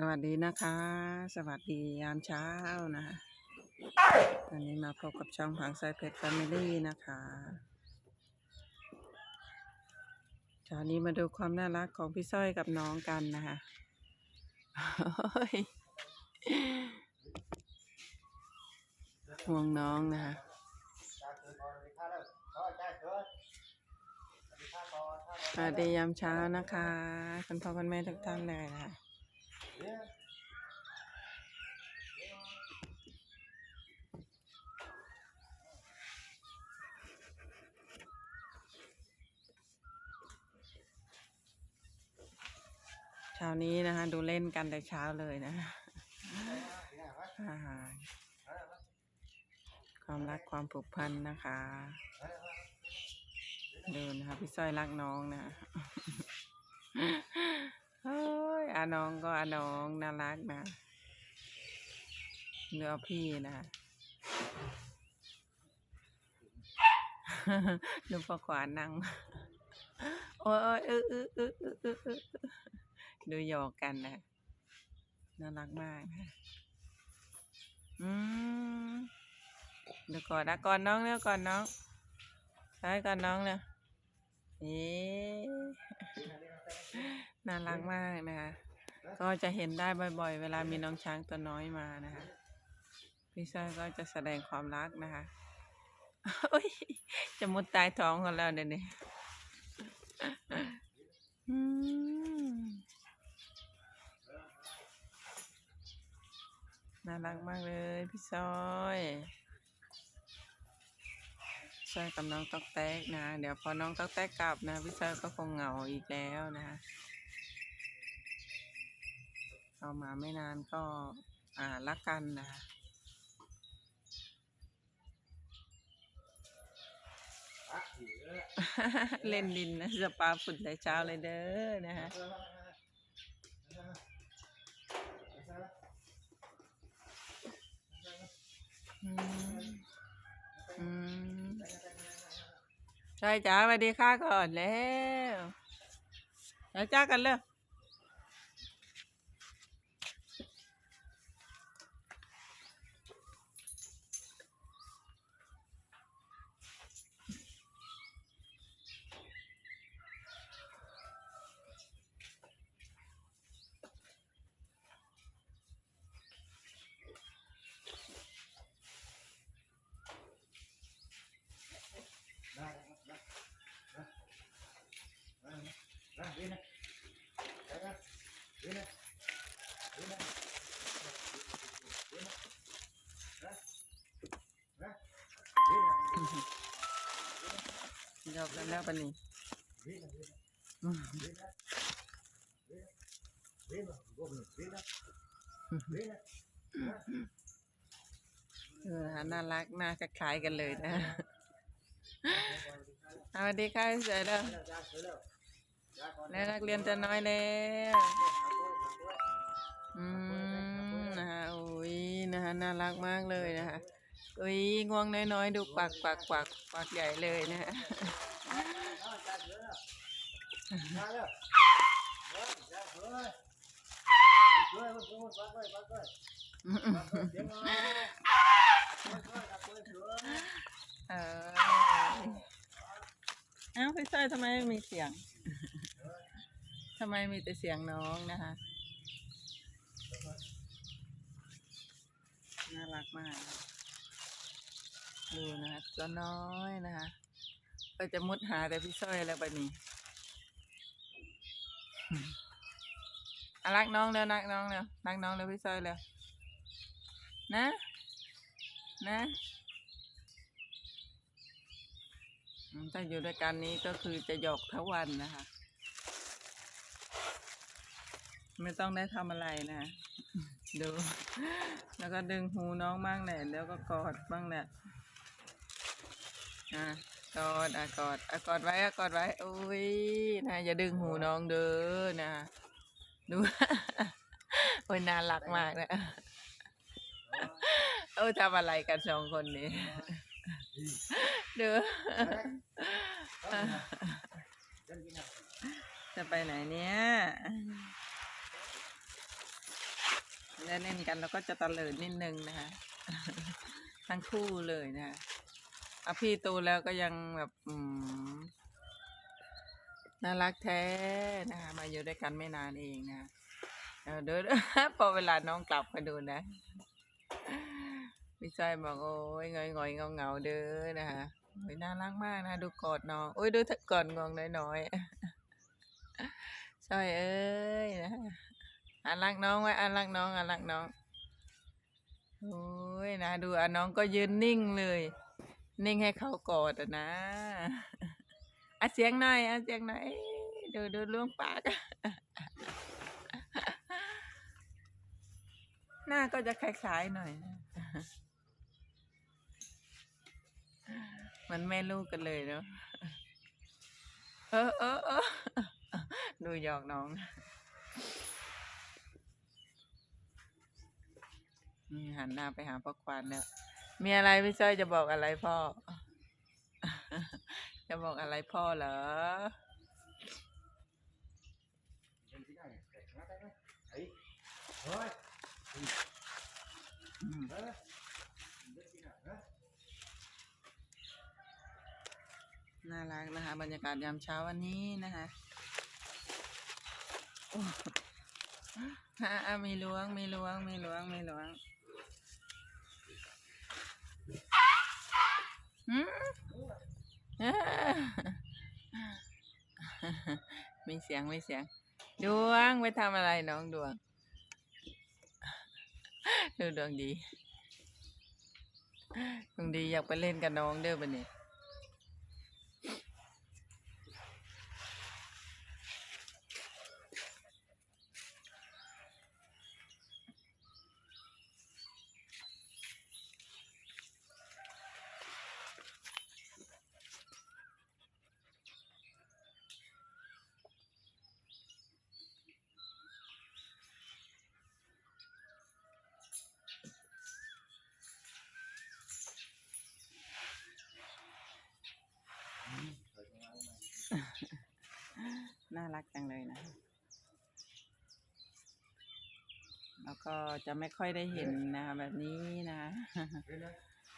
สวัสดีนะคะ สวัสดียามเช้านะคะวันนี้มาพบกับช่องผังไซเพชรแฟมิลี่นะคะเช้านี้มาดูความน่ารักของพี่สร้อยกับน้องกันนะคะโอ้ยห่วงน้องนะคะสวัสดียามเช้านะคะ คุณพ่อคุณแม่ทุกท่านเลยนะคะ เช้านี้นะคะ ดูเล่นกันแต่เช้าเลยนะอ่าความรักความผูกพันนะคะดูนะคะพี่สร้อยรักน้องนะ อาน้องก็อาน้องน่ารักนะเนื้อพี่นะดูปะขวานั่งโอ้ยเออเออเออเออเออเออดูหยอกกันนะน่ารักมากนะอืมเดี๋ยวก่อนนะก่อนน้องเดี๋ยวก่อนน้องใช้ก่อนน้องเนี่ยเอ๊ น่ารักมากนะคะ ก็จะเห็นได้บ่อย ๆ เวลามีน้องช้างตัวน้อยมานะคะ พี่ชายก็จะแสดงความรักนะคะโอ้ยจะมุดใตายท้องกันแล้วเดี๋ยวนี้น่ารักมากเลยพี่ซอยซอยกับน้องตอกแตกนะ เดี๋ยวพอน้องตอกแตกกลับนะ พี่ซอยก็คงเหงาอีกแล้วนะคะ เอามาไม่นานก็อ่ารักกันนะคะเล่นดินนะสปาฝุ่นแต่เช้าเลยเด้อนะฮะอืมอืมใช่จ้าสวัสดีค่ะก่อนแล้วแล้วจ้ากันเลย เดี๋ยวแล้วปนี่อืมเออฮะน่ารักน่าคล้ายกันเลยนะสวัสดีค่ะเสร็จแล้วแล้วนักเรียนจะน้อยแล้วอืมนะคะโอ้ยนะคะน่ารักมากเลยนะคะ อุ้ยง่วงน้อยๆ ดูปากปากปากปากใหญ่เลยนะฮะเออเอ้าพี่ส้อยทำไมไม่มีเสียงทำไมมีแต่เสียงน้องนะคะน่ารักมาก ดูนะคะตัวน้อยนะคะก็จะมุดหาแต่พี่สร้อยแล้วบัดนี้อรักน้องแล้วรักน้องแล้วรักน้องแล้วพี่สร้อยแล้ว นะ นะถ้าอยู่ด้วยกันนี้ก็คือจะหยอกทั้งวันนะคะ ไม่ต้องได้ทำอะไรนะดู แล้วก็ดึงหูน้องบ้างแหละแล้วก็กอดบ้างแหละ อะกอดอะกอดอะกอดไว้อะกอดไว้อุ้ยนะอย่าดึงหูน้องเด้อนะดูโอ้ยน่ารักมากนะเออทำอะไรกันสองคนนี้เดูจะไปไหนเนี่ยเล่นเล่นกันแล้วก็จะตะเลิดนิดนึงนะคะ ทั้งคู่เลยนะคะ อพี่โตแล้วก็ยังแบบน่ารักแท้นะคะมาอยู่ด้วยกันไม่นานเองนะเออเดี๋ยวพอเวลาน้องกลับมาดูนะพี่ชายบอกโอ้ยงอยงอยเงาเงาเด้อนะคะโอ้ยน่ารักมากนะดูกอดน้องโอ้ยดูถ้ากอดงวงน้อยๆใช่เอ้ยนะอันรักน้องไว้อันรักน้องอันรักน้องโอ้ยนะดูอันน้องก็ยืนนิ่งเลย นิ่งให้เขากอดอะนะอะเสียงหน่อยอะเสียงหน่อยเอ้ยดูดูล้วงปากหน้าก็จะคล้ายๆหน่อยนะมันแม่ลูกกันเลยเนาะเออเออเออดูหยอกน้องนี่หันหน้าไปหาพ่อควานเนี่ย มีอะไรพี่จ้อยจะบอกอะไรพ่อ จะบอกอะไรพ่อเหรอน่ารักนะคะบรรยากาศยามเช้าวันนี้นะคะโอ้ฮะอะมีล้วงมีล้วงมีล้วงมีล้วง มอ่ามีเสียงมีเสียง ดวงไปทำอะไรน้องดวง ดูดวงดี ดวงดีอยากไปเล่นกับน้องเด้อบันนี้ น่า รักจังเลยนะ แล้วก็จะไม่ค่อยได้เห็นนะคะแบบนี้นะ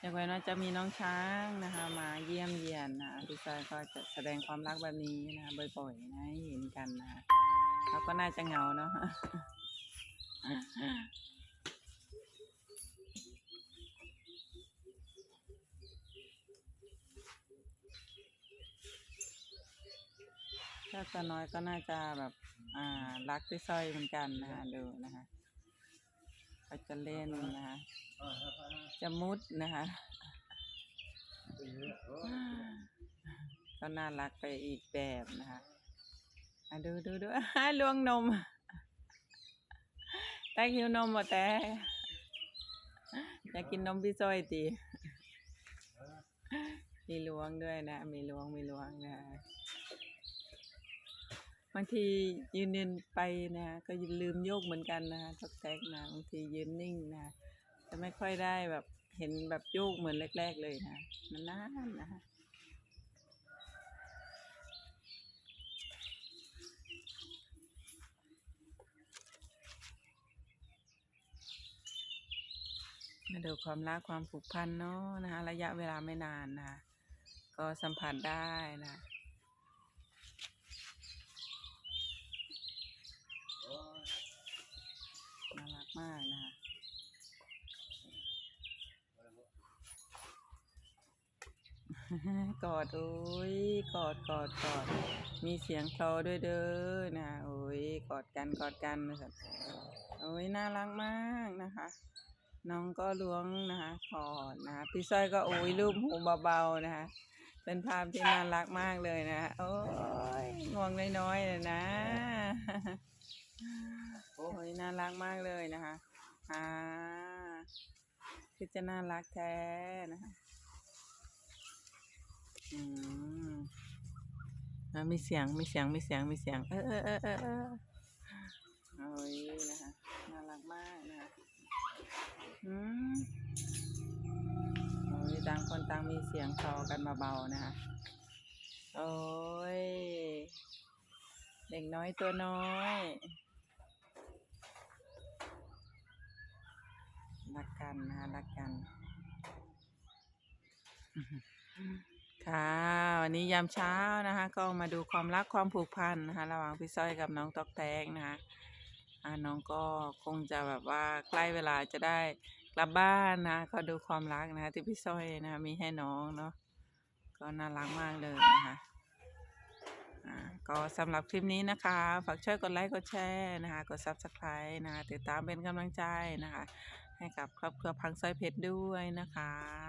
อย่างไว้ว่าจะมีน้องช้างนะคะ มาเยี่ยมเยียนนะพี่ชายก็จะแสดงความรักแบบนี้นะคะบ่อยๆนะให้เห็นกันนะเขาก็น่าจะเหงาเนาะ เจ้าตัวน้อยก็น่าจะแบบอ่ารักพี่สร้อยเหมือนกันนะคะดูนะคะเขาจะเล่นนะคะจะมุดนะคะก็น่ารักไปอีกแบบนะคะอะดูดูดูอะล้วงนมแต่หิวนมหมดแต่อยากกินนมพี่จ้อยตีมีล้วงด้วยนะ มีล้วงมีล้วงนะ บางทียืนยืนไปนะก็ลืมโยกเหมือนกันนะคะทอกแทกนะบางทียืนนิ่งนะจะไม่ค่อยได้แบบเห็นแบบโยกเหมือนแรก ๆ เลยนะมันนานนะคะมาดูความรักความผูกพันเนาะนะคะระยะเวลาไม่นานนะก็สัมผัสได้นะ น่ารักมากนะคะ กอดโอ้ยกอดกอดกอด มีเสียงคลอด้วยเด้อนะโอ้ยกอดกันกอดกันนะครับโอ้ยน่ารักมากนะคะ น้องก็ล้วงนะคะกอดนะคะพี่สร้อยก็โอ้ยรูปหูเบาๆนะคะ เป็นภาพที่น่ารักมากเลยนะโอ้ยงวงน้อยๆเลยนะโอ้ยน่ารักมากเลยนะคะอ่าคือจะน่ารักแท้นะคะ อืมอ่ามีเสียง มีเสียง มีเสียง มีเสียง เออเออเออเออเออโอ้ยนะคะ น่ารักมากนะคะอืมโอ้ยต่างคนต่างมีเสียงคลอกันเบาๆนะคะ โอ้ย เด็กน้อยตัวน้อย รักกันนะคะรักกัน ค่ะวันนี้ยามเช้านะคะ ก็มาดูความรักความผูกพันนะคะ ระหว่างพี่สร้อยกับน้องตอกแตงนะคะอ่าน้องก็คงจะแบบว่าใกล้เวลาจะได้กลับบ้านนะก็ดูความรักนะคะที่พี่สร้อยนะคะมีให้น้องเนาะก็น่ารักมากเลยนะคะก็สำหรับคลิปนี้นะคะ ฝากช่วยกดไลค์กดแชร์นะคะ กด subscribe นะคะติดตามเป็นกำลังใจนะคะ ให้กับครอบครัวพังสร้อยเพชรด้วยนะคะ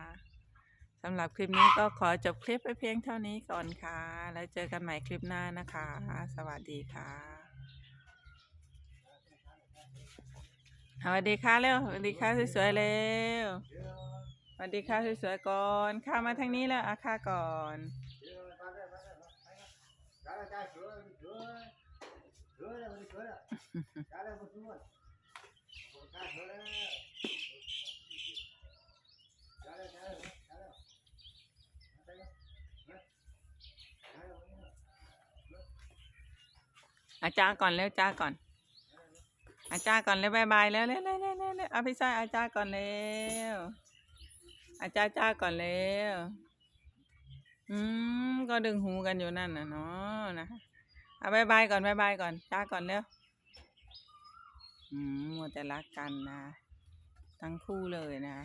ำหรับคลิปนี้ก็ขอจบคลิปไปเพียงเท่านี้ก่อนค่ะ แล้วเจอกันใหม่คลิปหน้านะคะ สวัสดีค่ะสวัสดีค่ะเร็วสวัสดีค่ะสวยๆเร็วสวัสดีค่ะสวยๆก่อนข้ามาทางนี้แล้วอาค่าก่อน อาจารย์ก่อนเร็วจ้าก่อน อาจารย์ก่อนเร็วบายบายแล้วเร็วเร็วเร็วเร็วเร็วเอาพี่ชายอาจารย์ก่อนเร็วอาจารย์จ้าก่อนเร็วอืมก็ดึงหูกันอยู่นั่นน่ะเนาะนะคะเอาบายบายก่อนบายบายก่อนจ้าก่อนเร็วอืมมัวแต่รักกันนะ ทั้งคู่เลยนะ